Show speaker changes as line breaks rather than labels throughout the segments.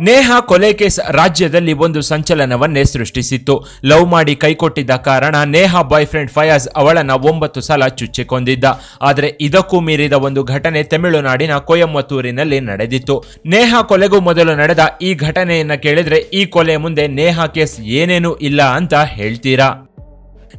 ನೇಹ ಕೊಲೆ ಕೇಸ್ ರಾಜ್ಯದಲ್ಲಿ ಒಂದು ಸಂಚಲನವನ್ನೇ ಸೃಷ್ಟಿಸಿತ್ತು. ಲವ್ ಮಾಡಿ ಕೈಕೊಟ್ಟಿದ್ದ ಕಾರಣ ನೇಹಾ ಬಾಯ್ ಫ್ರೆಂಡ್ ಫಯಾಜ್ ಅವಳನ್ನ ಒಂಬತ್ತು ಸಲ ಚುಚ್ಚಿಕೊಂಡಿದ್ದ. ಆದರೆ ಇದಕ್ಕೂ ಮೀರಿದ ಒಂದು ಘಟನೆ ತಮಿಳುನಾಡಿನ ಕೊಯಮತ್ತೂರಿನಲ್ಲಿ ನಡೆದಿತ್ತು. ನೇಹಾ ಕೊಲೆಗೂ ಮೊದಲು ನಡೆದ ಈ ಘಟನೆಯನ್ನ ಕೇಳಿದ್ರೆ ಈ ಕೊಲೆ ಮುಂದೆ ನೇಹಾ ಕೇಸ್ ಏನೇನೂ ಇಲ್ಲ ಅಂತ ಹೇಳ್ತೀರಾ?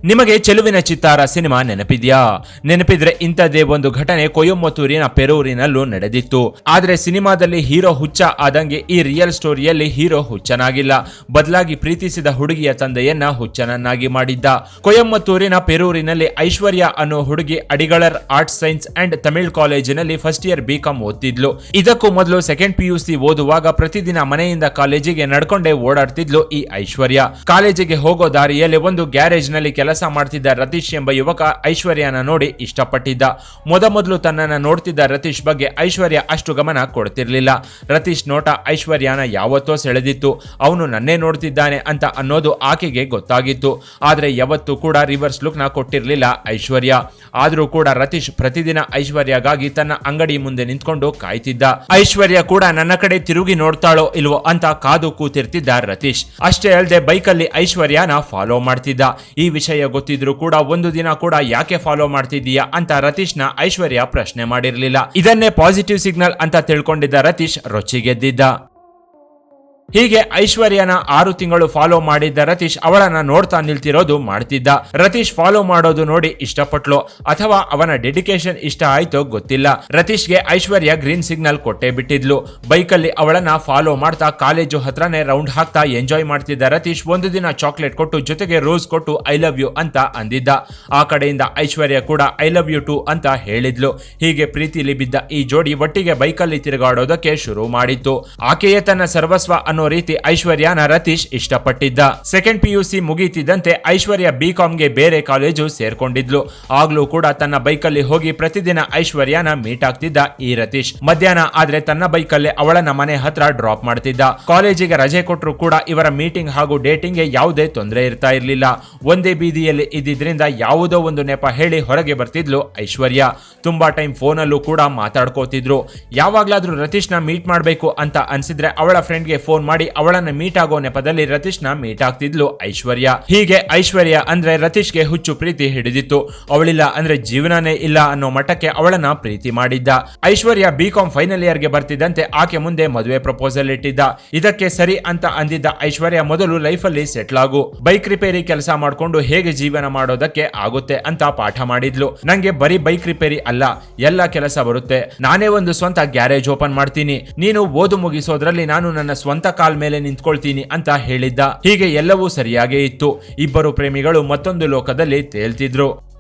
ನಿಮಗೆ ಚೆಲುವಿನ ಚಿತ್ತಾರ ಸಿನಿಮಾ ನೆನಪಿದ್ಯಾ? ನೆನಪಿದ್ರೆ ಇಂಥದ್ದೇ ಒಂದು ಘಟನೆ ಕೊಯಮತ್ತೂರಿನ ಪೆರೂರಿನಲ್ಲೂ ನಡೆದಿತ್ತು. ಆದ್ರೆ ಸಿನಿಮಾದಲ್ಲಿ ಹೀರೋ ಹುಚ್ಚ ಆದಂಗೆ ಈ ರಿಯಲ್ ಸ್ಟೋರಿಯಲ್ಲಿ ಹೀರೋ ಹುಚ್ಚನಾಗಿಲ್ಲ. ಬದಲಾಗಿ ಪ್ರೀತಿಸಿದ ಹುಡುಗಿಯ ತಂದೆಯನ್ನ ಹುಚ್ಚನನ್ನಾಗಿ ಮಾಡಿದ್ದ. ಕೊಯಮತ್ತೂರಿನ ಪೆರೂರಿನಲ್ಲಿ ಐಶ್ವರ್ಯ ಅನ್ನೋ ಹುಡುಗಿ Adigalar arts, science and Tamil ಕಾಲೇಜಿನಲ್ಲಿ ಫಸ್ಟ್ ಇಯರ್ ಬಿಕಾಂ ಓದ್ತಿದ್ಲು. ಇದಕ್ಕೂ ಮೊದಲು ಸೆಕೆಂಡ್ ಪಿ ಯು ಸಿ ಓದುವಾಗ ಪ್ರತಿದಿನ ಮನೆಯಿಂದ ಕಾಲೇಜಿಗೆ ನಡ್ಕೊಂಡೇ ಓಡಾಡ್ತಿದ್ಲು ಈ ಐಶ್ವರ್ಯ. ಕಾಲೇಜಿಗೆ ಹೋಗೋ ದಾರಿಯಲ್ಲಿ ಒಂದು ಗ್ಯಾರೇಜ್ನಲ್ಲಿ ಕೆಲಸ ಮಾಡ್ತಿದ್ದ ರತೀಶ್ ಎಂಬ ಯುವಕ ಐಶ್ವರ್ಯನ ನೋಡಿ ಇಷ್ಟಪಟ್ಟಿದ್ದ. ಮೊದಮೊದಲು ತನ್ನನ್ನು ನೋಡ್ತಿದ್ದ ರತೀಶ್ ಬಗ್ಗೆ ಐಶ್ವರ್ಯ ಅಷ್ಟು ಗಮನ ಕೊಡ್ತಿರ್ಲಿಲ್ಲ. ರತೀಶ್ ನೋಟ ಐಶ್ವರ್ಯನ ಯಾವತ್ತೋ ಸೆಳೆದಿತ್ತು. ಅವನು ನನ್ನೇ ನೋಡ್ತಿದ್ದಾನೆ ಅಂತ ಅನ್ನೋದು ಆಕೆಗೆ ಗೊತ್ತಾಗಿತ್ತು. ಆದ್ರೆ ಯಾವತ್ತೂ ಕೂಡ ರಿವರ್ಸ್ ಲುಕ್ನ ಕೊಟ್ಟಿರ್ಲಿಲ್ಲ ಐಶ್ವರ್ಯ. ಆದರೂ ಕೂಡ ರತೀಶ್ ಪ್ರತಿದಿನ ಐಶ್ವರ್ಯಗಾಗಿ ತನ್ನ ಅಂಗಡಿ ಮುಂದೆ ನಿಂತ್ಕೊಂಡು ಕಾಯ್ತಿದ್ದ. ಐಶ್ವರ್ಯ ಕೂಡ ನನ್ನ ಕಡೆ ತಿರುಗಿ ನೋಡ್ತಾಳೋ ಇಲ್ವೋ ಅಂತ ಕಾದು ಕೂತಿರ್ತಿದ್ದ ರತೀಶ್. ಅಷ್ಟೇ ಅಲ್ಲದೆ ಬೈಕಲ್ಲಿ ಐಶ್ವರ್ಯನ ಫಾಲೋ ಮಾಡ್ತಿದ್ದ. ಈ ವಿಷಯ ಗೊತ್ತಿದ್ರು ಕೂಡ ಒಂದು ದಿನ ಕೂಡ ಯಾಕೆ ಫಾಲೋ ಮಾಡ್ತಿದ್ದೀಯಾ ಅಂತ ರತೀಶ್ನ ಐಶ್ವರ್ಯ ಪ್ರಶ್ನೆ ಮಾಡಿರಲಿಲ್ಲ. ಇದನ್ನೇ ಪಾಸಿಟಿವ್ ಸಿಗ್ನಲ್ ಅಂತ ತಿಳ್ಕೊಂಡಿದ್ದ ರತೀಶ್ ರೊಚ್ಚಿಗೆದ್ದಿದ್ದ. ಹೀಗೆ ಐಶ್ವರ್ಯನ ಆರು ತಿಂಗಳು ಫಾಲೋ ಮಾಡಿದ್ದ ರತೀಶ್ ಅವಳನ್ನ ನೋಡ್ತಾ ನಿಲ್ತಿರೋದು ಮಾಡ್ತಿದ್ದ. ರತೀಶ್ ಫಾಲೋ ಮಾಡೋದು ನೋಡಿ ಇಷ್ಟಪಟ್ಲು. ಅಥವಾ ಅವನ ಡೆಡಿಕೇಶನ್ ಇಷ್ಟ ಆಯ್ತೋ ಗೊತ್ತಿಲ್ಲ. ರತೀಶ್ಗೆ ಐಶ್ವರ್ಯ ಗ್ರೀನ್ ಸಿಗ್ನಲ್ ಕೊಟ್ಟೆ ಬಿಟ್ಟಿದ್ಲು. ಬೈಕಲ್ಲಿ ಅವಳನ್ನ ಫಾಲೋ ಮಾಡ್ತಾ ಕಾಲೇಜು ಹತ್ರನೇ ರೌಂಡ್ ಹಾಕ್ತಾ ಎಂಜಾಯ್ ಮಾಡ್ತಿದ್ದ ರತೀಶ್ ಒಂದು ದಿನ ಚಾಕ್ಲೇಟ್ ಕೊಟ್ಟು ಜೊತೆಗೆ ರೋಸ್ ಕೊಟ್ಟು ಐ ಲವ್ ಯು ಅಂತ ಅಂದಿದ್ದ. ಆ ಕಡೆಯಿಂದ ಐಶ್ವರ್ಯ ಕೂಡ ಐ ಲವ್ ಯು ಟು ಅಂತ ಹೇಳಿದ್ಲು. ಹೀಗೆ ಪ್ರೀತಿಲಿ ಬಿದ್ದ ಈ ಜೋಡಿ ಒಟ್ಟಿಗೆ ಬೈಕಲ್ಲಿ ತಿರುಗಾಡೋದಕ್ಕೆ ಶುರು ಮಾಡಿತ್ತು. ಆಕೆಯೇ ತನ್ನ ಸರ್ವಸ್ವ ಅನ್ನೋ ರೀತಿ ಐಶ್ವರ್ಯನ ರತೀಶ್ ಇಷ್ಟಪಟ್ಟಿದ್ದ. ಸೆಕೆಂಡ್ ಪಿಯುಸಿ ಮುಗಿಯುತ್ತಿದ್ದಂತೆ ಐಶ್ವರ್ಯ ಬಿಕಾಂಗೆ ಬೇರೆ ಕಾಲೇಜು ಸೇರ್ಕೊಂಡಿದ್ಲು. ಆಗ್ಲೂ ಕೂಡ ತನ್ನ ಬೈಕಲ್ಲಿ ಹೋಗಿ ಪ್ರತಿದಿನ ಐಶ್ವರ್ಯನ ಮೀಟ್ ಆಗ್ತಿದ್ದ ಈ ರತೀಶ್. ಮಧ್ಯಾಹ್ನ ಆದ್ರೆ ತನ್ನ ಬೈಕಲ್ಲೇ ಅವಳನ್ನ ಮನೆ ಹತ್ರ ಡ್ರಾಪ್ ಮಾಡ್ತಿದ್ದ. ಕಾಲೇಜಿಗೆ ರಜೆ ಕೊಟ್ಟರು ಕೂಡ ಇವರ ಮೀಟಿಂಗ್ ಹಾಗೂ ಡೇಟಿಂಗ್ಗೆ ಯಾವುದೇ ತೊಂದರೆ ಇರ್ತಾ ಇರ್ಲಿಲ್ಲ. ಒಂದೇ ಬೀದಿಯಲ್ಲಿ ಇದ್ದಿದ್ರಿಂದ ಯಾವುದೋ ಒಂದು ನೆಪ ಹೇಳಿ ಹೊರಗೆ ಬರ್ತಿದ್ಲು ಐಶ್ವರ್ಯ. ತುಂಬಾ ಟೈಮ್ ಫೋನಲ್ಲೂ ಕೂಡ ಮಾತಾಡ್ಕೋತಿದ್ರು. ಯಾವಾಗ್ಲಾದ್ರೂ ರತೀಶ್ನ ಮೀಟ್ ಮಾಡಬೇಕು ಅಂತ ಅನ್ಸಿದ್ರೆ ಅವಳ ಫ್ರೆಂಡ್ಗೆ ಫೋನ್ ಮಾಡಿ ಅವಳನ್ನ ಮೀಟ್ ಆಗೋ ನೆಪದಲ್ಲಿ ರತೀಶ್ನ ಮೀಟ್ ಆಗ್ತಿದ್ಲು ಐಶ್ವರ್ಯ. ಹೀಗೆ ಐಶ್ವರ್ಯ ಅಂದ್ರೆ ರತೀಶ್ಗೆ ಹುಚ್ಚು ಪ್ರೀತಿ ಹಿಡಿದಿತ್ತು. ಅವಳಿಲ್ಲ ಅಂದ್ರೆ ಜೀವನನೇ ಇಲ್ಲ ಅನ್ನೋ ಮಟ್ಟಕ್ಕೆ ಅವಳನ್ನ ಪ್ರೀತಿ ಮಾಡಿದ್ದ. ಐಶ್ವರ್ಯ ಬಿ ಫೈನಲ್ ಫೈನಲ್ ಇಯರ್ಗೆ ಬರ್ತಿದ್ದಂತೆ ಆಕೆ ಮುಂದೆ ಮದುವೆ ಪ್ರಪೋಸಲ್ ಇಟ್ಟಿದ್ದ. ಇದಕ್ಕೆ ಸರಿ ಅಂತ ಅಂದಿದ್ದ ಐಶ್ವರ್ಯ ಮೊದಲು ಲೈಫಲ್ಲಿ ಸೆಟ್ಲ್ ಆಗು. ಬೈಕ್ ರಿಪೇರಿ ಕೆಲಸ ಮಾಡ್ಕೊಂಡು ಹೇಗೆ ಜೀವನ ಮಾಡೋದಕ್ಕೆ ಆಗುತ್ತೆ ಅಂತ ಪಾಠ ಮಾಡಿದ್ಲು. ನಂಗೆ ಬರೀ ಬೈಕ್ ರಿಪೇರಿ ಅಲ್ಲ, ಎಲ್ಲ ಕೆಲಸ ಬರುತ್ತೆ. ನಾನೇ ಒಂದು ಸ್ವಂತ ಗ್ಯಾರೇಜ್ ಓಪನ್ ಮಾಡ್ತೀನಿ. ನೀನು ಓದು ಮುಗಿಸೋದ್ರಲ್ಲಿ ನಾನು ನನ್ನ ಸ್ವಂತ ಕಾಲ್ ಮೇಲೆ ನಿಂತ್ಕೊಳ್ತೀನಿ ಅಂತ ಹೇಳಿದ್ದ. ಹೀಗೆ ಎಲ್ಲವೂ ಸರಿಯಾಗೇ ಇತ್ತು. ಇಬ್ಬರು ಪ್ರೇಮಿಗಳು ಮತ್ತೊಂದು ಲೋಕದಲ್ಲಿ ತೇಲ್ತಿದ್ರು.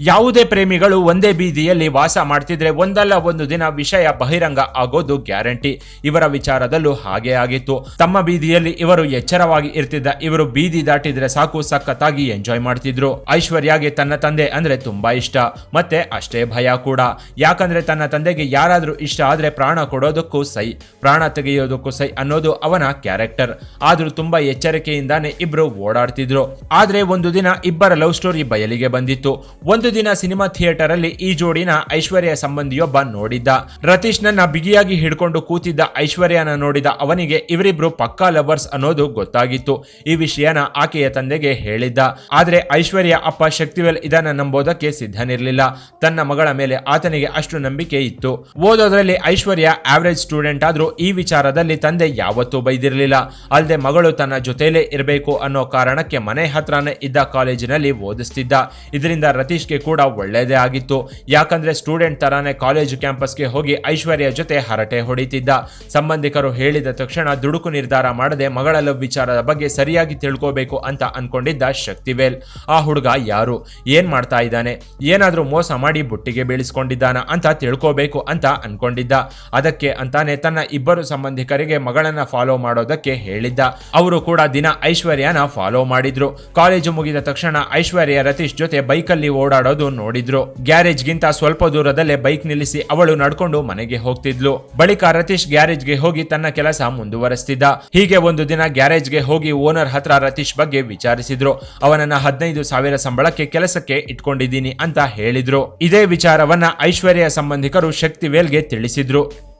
ಯಾವುದೇ ಪ್ರೇಮಿಗಳು ಒಂದೇ ಬೀದಿಯಲ್ಲಿ ವಾಸ ಮಾಡ್ತಿದ್ರೆ ಒಂದಲ್ಲ ಒಂದು ದಿನ ವಿಷಯ ಬಹಿರಂಗ ಆಗೋದು ಗ್ಯಾರಂಟಿ. ಇವರ ವಿಚಾರದಲ್ಲೂ ಹಾಗೆ ಆಗಿತ್ತು. ತಮ್ಮ ಬೀದಿಯಲ್ಲಿ ಇವರು ಎಚ್ಚರವಾಗಿ ಇರ್ತಿದ್ದ, ಇವರು ಬೀದಿ ದಾಟಿದ್ರೆ ಸಾಕು, ಸಖತ್ತಾಗಿ ಎಂಜಾಯ್ ಮಾಡ್ತಿದ್ರು. ಐಶ್ವರ್ಯಾಗೆ ತನ್ನ ತಂದೆ ಅಂದ್ರೆ ತುಂಬಾ ಇಷ್ಟ. ಮತ್ತೆ ಅಷ್ಟೇ ಭಯ ಕೂಡ. ಯಾಕಂದ್ರೆ ತನ್ನ ತಂದೆಗೆ ಯಾರಾದ್ರೂ ಇಷ್ಟ ಆದ್ರೆ ಪ್ರಾಣ ಕೊಡೋದಕ್ಕೂ ಸೈ ಪ್ರಾಣ ತೆಗೆಯೋದಕ್ಕೂ ಸೈ ಅನ್ನೋದು ಅವನ ಕ್ಯಾರೆಕ್ಟರ್. ಆದ್ರೂ ತುಂಬಾ ಎಚ್ಚರಿಕೆಯಿಂದಾನೆ ಇಬ್ರು ಓಡಾಡ್ತಿದ್ರು. ಆದ್ರೆ ಒಂದು ದಿನ ಇಬ್ಬರ ಲವ್ ಸ್ಟೋರಿ ಬಯಲಿಗೆ ಬಂದಿತ್ತು. ಒಂದು ದಿನ ಸಿನಿಮಾ ಥಿಯೇಟರ್ ಅಲ್ಲಿ ಈ ಜೋಡಿನ ಐಶ್ವರ್ಯ ಸಂಬಂಧಿಯೊಬ್ಬ ನೋಡಿದ್ದ. ರತೀಶ್ ನನ್ನ ಬಿಗಿಯಾಗಿ ಹಿಡ್ಕೊಂಡು ಕೂತಿದ್ದ ಐಶ್ವರ್ಯನ ನೋಡಿದ ಅವನಿಗೆ ಇವರಿಬ್ರು ಪಕ್ಕಾ ಲವರ್ಸ್ ಅನ್ನೋದು ಗೊತ್ತಾಗಿತ್ತು. ಈ ವಿಷಯನ ಆಕೆಯ ತಂದೆಗೆ ಹೇಳಿದ್ದ. ಆದ್ರೆ ಐಶ್ವರ್ಯ ಅಪ್ಪ ಶಕ್ತಿವೇಲ್ ಇದನ್ನ ನಂಬೋದಕ್ಕೆ ಸಿದ್ಧನಿರ್ಲಿಲ್ಲ. ತನ್ನ ಮಗಳ ಮೇಲೆ ಆತನಿಗೆ ಅಷ್ಟು ನಂಬಿಕೆ ಇತ್ತು. ಓದೋದ್ರಲ್ಲಿ ಐಶ್ವರ್ಯ ಆವರೇಜ್ ಸ್ಟೂಡೆಂಟ್ ಆದ್ರೂ ಈ ವಿಚಾರದಲ್ಲಿ ತಂದೆ ಯಾವತ್ತೂ ಬೈದಿರಲಿಲ್ಲ. ಅಲ್ಲದೆ ಮಗಳು ತನ್ನ ಜೊತೆಲೇ ಇರಬೇಕು ಅನ್ನೋ ಕಾರಣಕ್ಕೆ ಮನೆ ಹತ್ರನೇ ಇದ್ದ ಕಾಲೇಜಿನಲ್ಲಿ ಓದಿಸ್ತಿದ್ದ. ಇದರಿಂದ ರತೀಶ್ಗೆ ಕೂಡ ಒಳ್ಳೆಯದೇ ಆಗಿತ್ತು. ಯಾಕಂದ್ರೆ ಸ್ಟೂಡೆಂಟ್ ತರಾನೇ ಕಾಲೇಜು ಕ್ಯಾಂಪಸ್ಗೆ ಹೋಗಿ ಐಶ್ವರ್ಯ ಜೊತೆ ಹರಟೆ ಹೊಡಿತಿದ್ದ. ಸಂಬಂಧಿಕರು ಹೇಳಿದ ತಕ್ಷಣ ದುಡುಕು ನಿರ್ಧಾರ ಮಾಡದೆ ಮಗಳ ಲವ್ ವಿಚಾರದ ಬಗ್ಗೆ ಸರಿಯಾಗಿ ತಿಳ್ಕೋಬೇಕು ಅಂತ ಅನ್ಕೊಂಡಿದ್ದ ಶಕ್ತಿವೇಲ್. ಆ ಹುಡುಗ ಯಾರು? ಏನ್ ಮಾಡ್ತಾ ಇದ್ದಾನೆ? ಏನಾದರೂ ಮೋಸ ಮಾಡಿ ಬುಟ್ಟಿಗೆ ಬೀಳಿಸ್ಕೊಂಡಿದ್ದಾನ ಅಂತ ತಿಳ್ಕೋಬೇಕು ಅಂತ ಅನ್ಕೊಂಡಿದ್ದ. ಅದಕ್ಕೆ ಅಂತಾನೆ ತನ್ನ ಇಬ್ಬರು ಸಂಬಂಧಿಕರಿಗೆ ಮಗಳನ್ನ ಫಾಲೋ ಮಾಡೋದಕ್ಕೆ ಹೇಳಿದ್ದ. ಅವರು ಕೂಡ ದಿನ ಐಶ್ವರ್ಯನ ಫಾಲೋ ಮಾಡಿದ್ರು. ಕಾಲೇಜು ಮುಗಿದ ತಕ್ಷಣ ಐಶ್ವರ್ಯ ರತೀಶ್ ಜೊತೆ ಬೈಕಲ್ಲಿ ಓಡಾಡೋ ಮಾತಾಡೋದು ನೋಡಿದ್ರು. ಗ್ಯಾರೇಜ್ಗಿಂತ ಸ್ವಲ್ಪ ದೂರದಲ್ಲೇ ಬೈಕ್ ನಿಲ್ಲಿಸಿ ಅವಳು ನಡ್ಕೊಂಡು ಮನೆಗೆ ಹೋಗ್ತಿದ್ಲು. ಬಳಿಕ ರತೀಶ್ ಗ್ಯಾರೇಜ್ಗೆ ಹೋಗಿ ತನ್ನ ಕೆಲಸ ಮುಂದುವರೆಸ್ತಿದ್ದ. ಹೀಗೆ ಒಂದು ದಿನ ಗ್ಯಾರೇಜ್ಗೆ ಹೋಗಿ ಓನರ್ ಹತ್ರ ರತೀಶ್ ಬಗ್ಗೆ ವಿಚಾರಿಸಿದ್ರು. ಅವನನ್ನ ಹದಿನೈದು ಸಾವಿರ ಸಂಬಳಕ್ಕೆ ಕೆಲಸಕ್ಕೆ ಇಟ್ಕೊಂಡಿದ್ದೀನಿ ಅಂತ ಹೇಳಿದ್ರು. ಇದೇ ವಿಚಾರವನ್ನ ಐಶ್ವರ್ಯ ಸಂಬಂಧಿಕರು ಶಕ್ತಿವೇಲ್ಗೆ ತಿಳಿಸಿದ್ರು.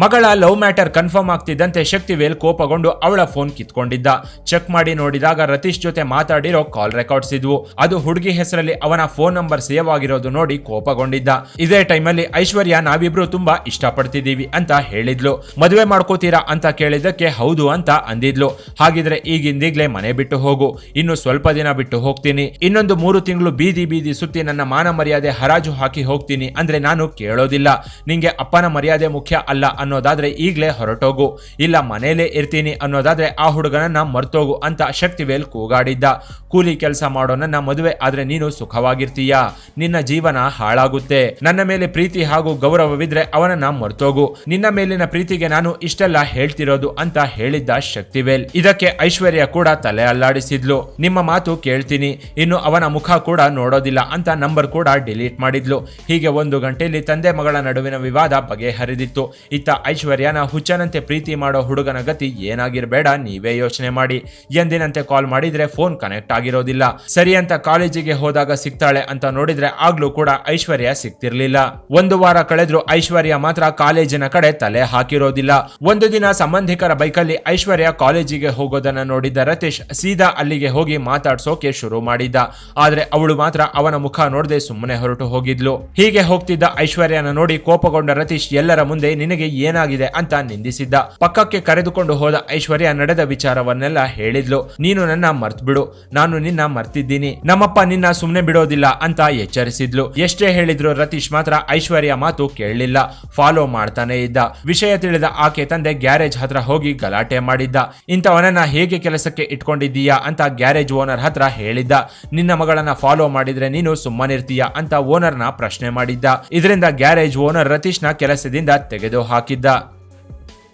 ಮಗಳ ಲವ್ ಮ್ಯಾಟರ್ ಕನ್ಫರ್ಮ್ ಆಗ್ತಿದ್ದಂತೆ ಶಕ್ತಿವೇಲ್ ಕೋಪಗೊಂಡು ಅವಳ ಫೋನ್ ಕಿತ್ಕೊಂಡಿದ್ದ. ಚೆಕ್ ಮಾಡಿ ನೋಡಿದಾಗ ರತೀಶ್ ಜೊತೆ ಮಾತಾಡಿರೋ ಕಾಲ್ ರೆಕಾರ್ಡ್ಸ್ ಇದ್ವು. ಅದು ಹುಡುಗಿ ಹೆಸರಲ್ಲಿ ಅವನ ಫೋನ್ ನಂಬರ್ ಸೇವ್ ಆಗಿರೋದು ನೋಡಿ ಕೋಪಗೊಂಡಿದ್ದ. ಇದೇ ಟೈಮಲ್ಲಿ ಐಶ್ವರ್ಯ ನಾವಿಬ್ರು ತುಂಬಾ ಇಷ್ಟಪಡ್ತಿದ್ದೀವಿ ಅಂತ ಹೇಳಿದ್ಲು. ಮದುವೆ ಮಾಡ್ಕೋತೀರಾ ಅಂತ ಕೇಳಿದ್ದಕ್ಕೆ ಹೌದು ಅಂತ ಅಂದಿದ್ಲು. ಹಾಗಿದ್ರೆ ಈಗಿಂದೀಗ್ಲೇ ಮನೆ ಬಿಟ್ಟು ಹೋಗು. ಇನ್ನು ಸ್ವಲ್ಪ ದಿನ ಬಿಟ್ಟು ಹೋಗ್ತೀನಿ. ಇನ್ನೊಂದು ಮೂರು ತಿಂಗಳು ಬೀದಿ ಬೀದಿ ಸುತ್ತಿ ನನ್ನ ಮಾನ ಮರ್ಯಾದೆ ಹರಾಜು ಹಾಕಿ ಹೋಗ್ತೀನಿ ಅಂದ್ರೆ ನಾನು ಕೇಳೋದಿಲ್ಲ. ನಿಂಗೆ ಅಪ್ಪನ ಮರ್ಯಾದೆ ಮುಖ್ಯ ಅಲ್ಲ ಅನ್ನೋದಾದ್ರೆ ಈಗಲೇ ಹೊರಟೋಗು. ಇಲ್ಲ ಮನೆಯಲ್ಲೇ ಇರ್ತೀನಿ ಅನ್ನೋದಾದ್ರೆ ಆ ಹುಡುಗನನ್ನ ಮರ್ತೋಗು ಅಂತ ಶಕ್ತಿವೇಲ್ ಕೂಗಾಡಿದ್ದ. ಕೂಲಿ ಕೆಲಸ ಮಾಡೋ ನನ್ನ ಮದುವೆ ಆದ್ರೆ ನೀನು ಸುಖವಾಗಿರ್ತೀಯ? ನಿನ್ನ ಜೀವನ ಹಾಳಾಗುತ್ತೆ. ನನ್ನ ಮೇಲೆ ಪ್ರೀತಿ ಹಾಗೂ ಗೌರವವಿದ್ರೆ ಅವನನ್ನ ಮರ್ತೋಗು. ನಿನ್ನ ಮೇಲಿನ ಪ್ರೀತಿಗೆ ನಾನು ಇಷ್ಟೆಲ್ಲ ಹೇಳ್ತಿರೋದು ಅಂತ ಹೇಳಿದ್ದ ಶಕ್ತಿವೇಲ್ ಇದಕ್ಕೆ ಐಶ್ವರ್ಯ ಕೂಡ ತಲೆ ಅಲ್ಲಾಡಿಸಿದ್ಲು. ನಿಮ್ಮ ಮಾತು ಕೇಳ್ತೀನಿ. ಇನ್ನು ಅವನ ಮುಖ ಕೂಡ ನೋಡೋದಿಲ್ಲ ಅಂತ ನಂಬರ್ ಕೂಡ ಡಿಲೀಟ್ ಮಾಡಿದ್ಲು. ಹೀಗೆ ಒಂದು ಗಂಟೆಯಲ್ಲಿ ತಂದೆ ಮಗಳ ನಡುವಿನ ವಿವಾದ ಬಗೆಹರಿದಿತ್ತು. ಇತ್ತ ಐಶ್ವರ್ಯನ ಹುಚ್ಚನಂತೆ ಪ್ರೀತಿ ಮಾಡೋ ಹುಡುಗನ ಗತಿ ಏನಾಗಿರ್ಬೇಡ, ನೀವೇ ಯೋಚನೆ ಮಾಡಿ. ಎಂದಿನಂತೆ ಕಾಲ್ ಮಾಡಿದ್ರೆ ಫೋನ್ ಕನೆಕ್ಟ್ ಆಗಿರೋದಿಲ್ಲ. ಸರಿ ಅಂತ ಕಾಲೇಜಿಗೆ ಹೋದಾಗ ಸಿಗ್ತಾಳೆ ಅಂತ ನೋಡಿದ್ರೆ ಆಗ್ಲೂ ಕೂಡ ಐಶ್ವರ್ಯ ಸಿಗ್ತಿರ್ಲಿಲ್ಲ. ಒಂದು ವಾರ ಕಳೆದ್ರು ಐಶ್ವರ್ಯ ಮಾತ್ರ ಕಾಲೇಜಿನ ಕಡೆ ತಲೆ ಹಾಕಿರೋದಿಲ್ಲ. ಒಂದು ದಿನ ಸಂಬಂಧಿಕರ ಬೈಕಲ್ಲಿ ಐಶ್ವರ್ಯ ಕಾಲೇಜಿಗೆ ಹೋಗೋದನ್ನ ನೋಡಿದ್ದ ರತೀಶ್ ಸೀದಾ ಅಲ್ಲಿಗೆ ಹೋಗಿ ಮಾತಾಡ್ಸೋಕೆ ಶುರು ಮಾಡಿದ್ದ. ಆದ್ರೆ ಅವಳು ಮಾತ್ರ ಅವನ ಮುಖ ನೋಡದೆ ಸುಮ್ಮನೆ ಹೊರಟು ಹೋಗಿದ್ಲು. ಹೀಗೆ ಹೋಗ್ತಿದ್ದ ಐಶ್ವರ್ಯನ ನೋಡಿ ಕೋಪಗೊಂಡ ರತೀಶ್ ಎಲ್ಲರ ಮುಂದೆ ನಿನಗೆ ಏನಾಗಿದೆ ಅಂತ ನಿಂದಿಸಿದ್ದ. ಪಕ್ಕಕ್ಕೆ ಕರೆದುಕೊಂಡು ಹೋದ ಐಶ್ವರ್ಯ ನಡೆದ ವಿಚಾರವನ್ನೆಲ್ಲ ಹೇಳಿದ್ಲು. ನೀನು ನನ್ನ ಮರ್ತ್ ಬಿಡು ನಾನು ನಿನ್ನ ಮರ್ತಿದ್ದೀನಿ. ನಮ್ಮಪ್ಪ ನಿನ್ನ ಸುಮ್ನೆ ಬಿಡೋದಿಲ್ಲ ಅಂತ ಎಚ್ಚರಿಸಿದ್ಲು. ಎಷ್ಟೇ ಹೇಳಿದ್ರು ರತೀಶ್ ಮಾತ್ರ ಐಶ್ವರ್ಯ ಮಾತು ಕೇಳಲಿಲ್ಲ. ಫಾಲೋ ಮಾಡ್ತಾನೆ ಇದ್ದ. ವಿಷಯ ತಿಳಿದ ಆಕೆ ತಂದೆ ಗ್ಯಾರೇಜ್ ಹತ್ರ ಹೋಗಿ ಗಲಾಟೆ ಮಾಡಿದ್ದ. ಇಂಥವನನ್ನ ಹೇಗೆ ಕೆಲಸಕ್ಕೆ ಇಟ್ಕೊಂಡಿದ್ದೀಯಾ ಅಂತ ಗ್ಯಾರೇಜ್ ಓನರ್ ಹತ್ರ ಹೇಳಿದ್ದ. ನಿನ್ನ ಮಗಳನ್ನ ಫಾಲೋ ಮಾಡಿದ್ರೆ ನೀನು ಸುಮ್ಮನಿರ್ತೀಯಾ ಅಂತ ಓನರ್ನ ಪ್ರಶ್ನೆ ಮಾಡಿದ್ದ. ಇದರಿಂದ ಗ್ಯಾರೇಜ್ ಓನರ್ ರತೀಶ್ನ ಕೆಲಸದಿಂದ ತೆಗೆದು aqui da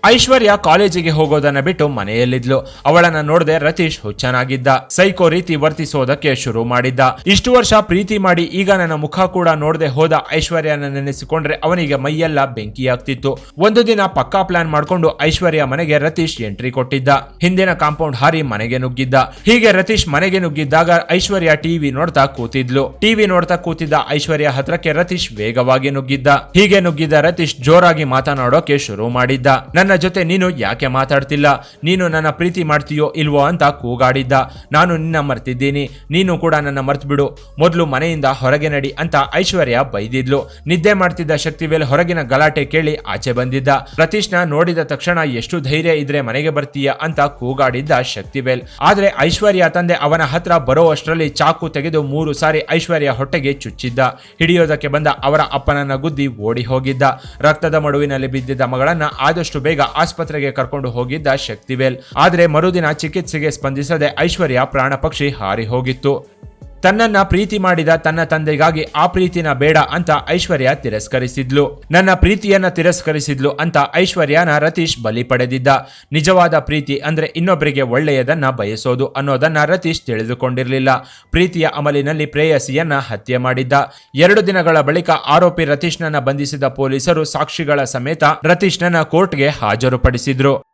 ಐಶ್ವರ್ಯ ಕಾಲೇಜಿಗೆ ಹೋಗೋದನ್ನ ಬಿಟ್ಟು ಮನೆಯಲ್ಲಿದ್ಲು. ಅವಳನ್ನ ನೋಡದೆ ರತೀಶ್ ಹುಚ್ಚನಾಗಿದ್ದ. ಸೈಕೋ ರೀತಿ ವರ್ತಿಸೋದಕ್ಕೆ ಶುರು ಮಾಡಿದ್ದ. ಇಷ್ಟು ವರ್ಷ ಪ್ರೀತಿ ಮಾಡಿ ಈಗ ನನ್ನ ಮುಖ ಕೂಡ ನೋಡದೆ ಹೋದ ಐಶ್ವರ್ಯನ ನೆನೆಸಿಕೊಂಡ್ರೆ ಅವನಿಗೆ ಮೈಯೆಲ್ಲ ಬೆಂಕಿಯಾಗ್ತಿತ್ತು. ಒಂದು ದಿನ ಪಕ್ಕಾ ಪ್ಲಾನ್ ಮಾಡ್ಕೊಂಡು ಐಶ್ವರ್ಯ ಮನೆಗೆ ರತೀಶ್ ಎಂಟ್ರಿ ಕೊಟ್ಟಿದ್ದ. ಹಿಂದಿನ ಕಾಂಪೌಂಡ್ ಹಾರಿ ಮನೆಗೆ ನುಗ್ಗಿದ್ದ. ಹೀಗೆ ರತೀಶ್ ಮನೆಗೆ ನುಗ್ಗಿದ್ದಾಗ ಐಶ್ವರ್ಯ ಟಿವಿ ನೋಡ್ತಾ ಕೂತಿದ್ಲು. ಟಿವಿ ನೋಡ್ತಾ ಕೂತಿದ್ದ ಐಶ್ವರ್ಯ ಹತ್ರಕ್ಕೆ ರತೀಶ್ ವೇಗವಾಗಿ ನುಗ್ಗಿದ್ದ. ಹೀಗೆ ನುಗ್ಗಿದ್ದ ರತೀಶ್ ಜೋರಾಗಿ ಮಾತನಾಡೋಕೆ ಶುರು ಮಾಡಿದ್ದ. ನನ್ನ ಜೊತೆ ನೀನು ಯಾಕೆ ಮಾತಾಡ್ತಿಲ್ಲ? ನೀನು ನನ್ನ ಪ್ರೀತಿ ಮಾಡ್ತೀಯೋ ಇಲ್ವೋ ಅಂತ ಕೂಗಾಡಿದ್ದ. ನಾನು ನಿನ್ನ ಮರ್ತಿದ್ದೀನಿ. ನೀನು ಕೂಡ ನನ್ನ ಮರ್ತು ಬಿಡು ಮೊದಲು ಮನೆಯಿಂದ ಹೊರಗೆ ನಡಿ ಅಂತ ಐಶ್ವರ್ಯ ಬೈದಿದ್ಲು. ನಿದ್ದೆ ಮಾಡ್ತಿದ್ದ ಶಕ್ತಿವೇಲ್ ಹೊರಗಿನ ಗಲಾಟೆ ಕೇಳಿ ಆಚೆ ಬಂದಿದ್ದ. ರತೀಶ್ನ ನೋಡಿದ ತಕ್ಷಣ ಎಷ್ಟು ಧೈರ್ಯ ಇದ್ರೆ ಮನೆಗೆ ಬರ್ತೀಯ ಅಂತ ಕೂಗಾಡಿದ್ದ ಶಕ್ತಿವೇಲ್. ಆದ್ರೆ ಐಶ್ವರ್ಯ ತಂದೆ ಅವನ ಹತ್ರ ಬರೋ ಅಷ್ಟರಲ್ಲಿ ಚಾಕು ತೆಗೆದು ಮೂರು ಸಾರಿ ಐಶ್ವರ್ಯ ಹೊಟ್ಟೆಗೆ ಚುಚ್ಚಿದ್ದ. ಹಿಡಿಯೋದಕ್ಕೆ ಬಂದ ಅವರ ಅಪ್ಪನನ್ನ ಗುದ್ದಿ ಓಡಿ ಹೋಗಿದ್ದ. ರಕ್ತದ ಮಡುವಿನಲ್ಲಿ ಬಿದ್ದಿದ್ದ ಮಗಳನ್ನ ಆದಷ್ಟು ಬೇಗ ಆಸ್ಪತ್ರೆಗೆ ಕರ್ಕೊಂಡು ಹೋಗಿದ್ದ ಶಕ್ತಿವೇಲ್. ಆದರೆ ಮರುದಿನ ಚಿಕಿತ್ಸೆಗೆ ಸ್ಪಂದಿಸದೆ ಐಶ್ವರ್ಯ ಪ್ರಾಣ ಪಕ್ಷಿ ಹಾರಿ ಹೋಗಿತ್ತು. ತನ್ನನ್ನ ಪ್ರೀತಿ ಮಾಡಿದ ತನ್ನ ತಂದೆಗಾಗಿ ಆ ಪ್ರೀತಿನ ಬೇಡ ಅಂತ ಐಶ್ವರ್ಯ ತಿರಸ್ಕರಿಸಿದ್ಲು. ನನ್ನ ಪ್ರೀತಿಯನ್ನ ತಿರಸ್ಕರಿಸಿದ್ಲು ಅಂತ ಐಶ್ವರ್ಯನ ರತೀಶ್ ಬಲಿ ಪಡೆದಿದ್ದ. ನಿಜವಾದ ಪ್ರೀತಿ ಅಂದ್ರೆ ಇನ್ನೊಬ್ಬರಿಗೆ ಒಳ್ಳೆಯದನ್ನ ಬಯಸೋದು ಅನ್ನೋದನ್ನ ರತೀಶ್ ತಿಳಿದುಕೊಂಡಿರಲಿಲ್ಲ. ಪ್ರೀತಿಯ ಅಮಲಿನಲ್ಲಿ ಪ್ರೇಯಸಿಯನ್ನ ಹತ್ಯೆ ಮಾಡಿದ್ದ. ಎರಡು ದಿನಗಳ ಬಳಿಕ ಆರೋಪಿ ರತೀಶ್ನನ್ನ ಬಂಧಿಸಿದ ಪೊಲೀಸರು ಸಾಕ್ಷಿಗಳ ಸಮೇತ ರತೀಶ್ನನ್ನ ಕೋರ್ಟ್ಗೆ ಹಾಜರುಪಡಿಸಿದ್ರು.